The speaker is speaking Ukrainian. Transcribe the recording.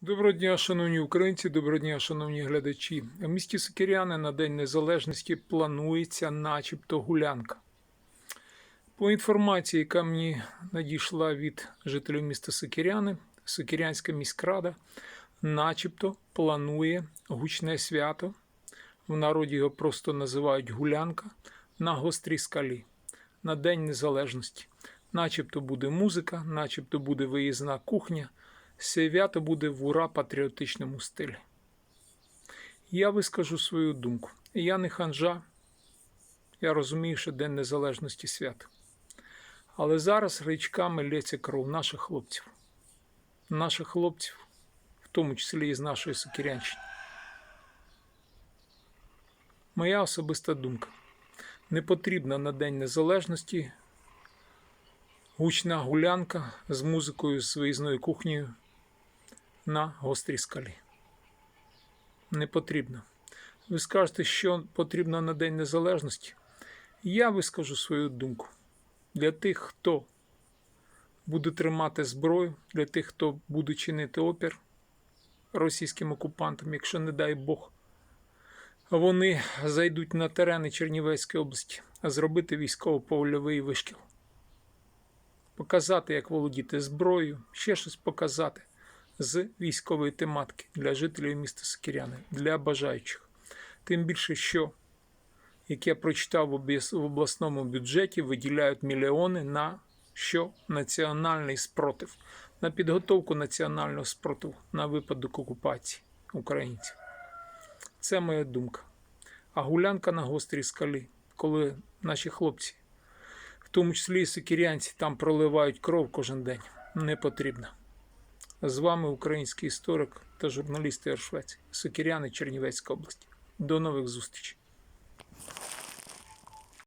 Доброго дня, шановні українці, доброго дня, шановні глядачі. В місті Сокиряни на День Незалежності планується начебто гулянка. По інформації, яка мені надійшла від жителів міста Сокиряни, Сокирянська міськрада начебто планує гучне свято. В народі його просто називають гулянка на гострій скалі на День Незалежності. Начебто буде музика, начебто буде виїзна кухня. Свято буде в ура патріотичному стилі. Я вискажу свою думку. Я не ханжа, я розумію, що День Незалежності свято. Але зараз річками лється кров наших хлопців. Наших хлопців, в тому числі і з нашої Сокирянщини. Моя особиста думка. Не потрібна на День Незалежності гучна гулянка з музикою з виїзною кухнею на гострій скалі. Не потрібно. Ви скажете, що потрібно на День Незалежності. Я вискажу свою думку. Для тих, хто буде тримати зброю, для тих, хто буде чинити опір російським окупантам, якщо, не дай Бог, вони зайдуть на терени Чернівецької області, а зробити військово-польовий вишкіл показати, як володіти зброєю, ще щось показати з військової тематики для жителів міста Сокиряни, для бажаючих. Тим більше, що, як я прочитав в обласному бюджеті, виділяють мільйони на що національний спротив, на підготовку національного спротиву на випадок окупації українців. Це моя думка. А гулянка на гострій скалі, коли наші хлопці в тому числі і сокирянці там проливають кров кожен день. Не потрібно. З вами український історик та журналіст Ігор Сокіряни Чернівецька область. До нових зустрічей.